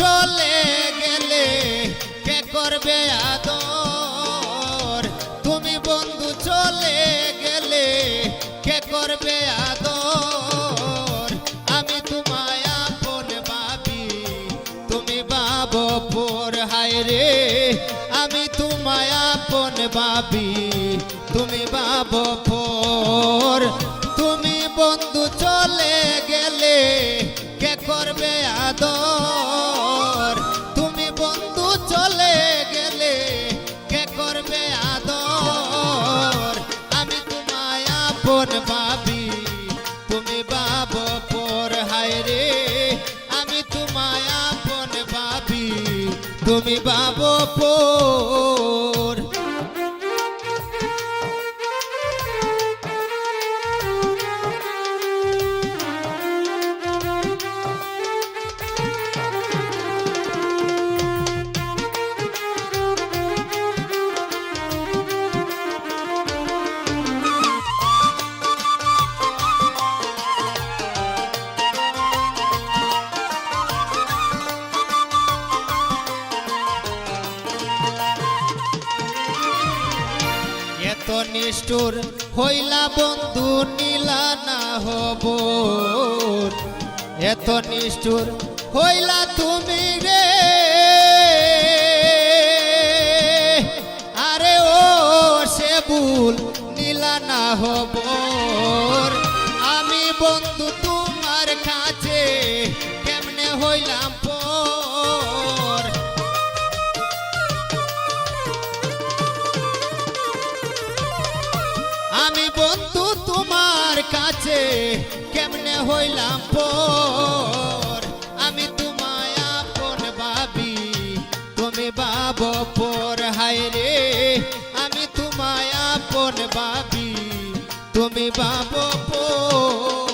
চলে গেলে কে করবে আদর? তুমি বন্ধু চলে গেলে কে করবে আদর? আমি তোমায় আপন ভাবি, তুমি বাবো পোর হায় রে। আমি তোমায় আপন ভাবি, তুমি বাব পোর তুমি বন্ধু চলে আপন ভাবি তুমি বাব পর হায় রে আমি তোমায় আপন ভাবি। তুমি বাব পর এত নিষ্ঠুর হইলা বন্ধু, নীলা না হব। এত নিষ্ঠুর হইলা তুমি রে। আরে ও সে ভুল, নীলা না হব। আমি বন্ধু তোমার কাছে, কেমনে হইলাম কাছে কেমনে হইলাম পর? আমি তোমায় আপন বাবি তুমি বাব পর। হায় রে, আমি তোমায় আপন বাবি তুমি বাব পর।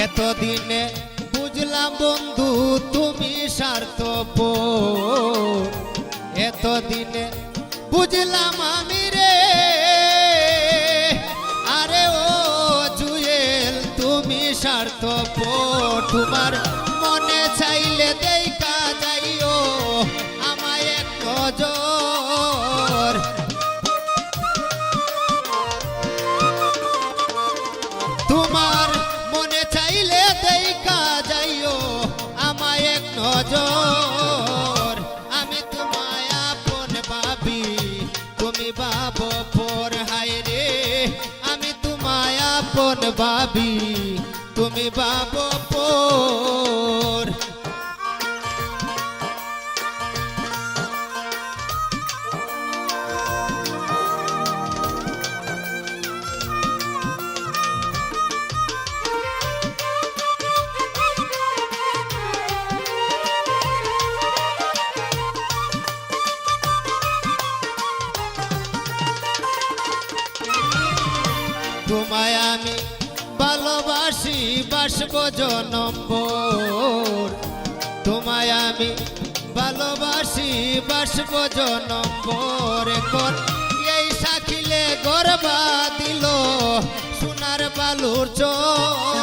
এতদিনে বুঝলাম বন্ধু তুমি স্বার্থ এতদিনে বুঝলাম আমি আপন ভাবি তুমি বাপ পর। তোমায় আমি ভালোবাসি, বাসব জনম্বর তোমায় আমি ভালোবাসি, বাসব জনম্বর এখন এই সাকিলে গরবা দিল সোনার বালুর চর।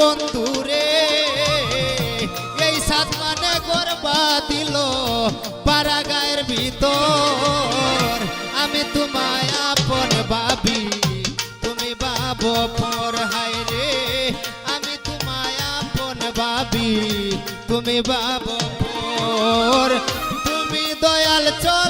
দরদি বন্ধু রে। এই সাদ মানে গরবা দিল পাড়া গায়ের ভিতর। আমি তোমায় আপন ভাবি, তুমি বাব পর হায় রে। আমি তোমায় আপন ভাবি, তুমি বাব পর। তুমি দয়াল চলে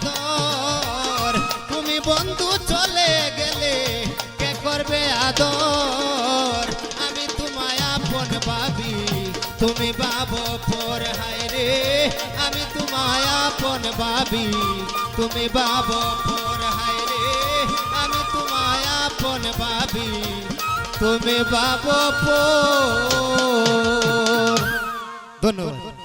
আপন ভাবি তুমি বাবো পর হায়রে আমি তোমায় আপন ভাবি তুমি বাবো পর ধন্যবাদ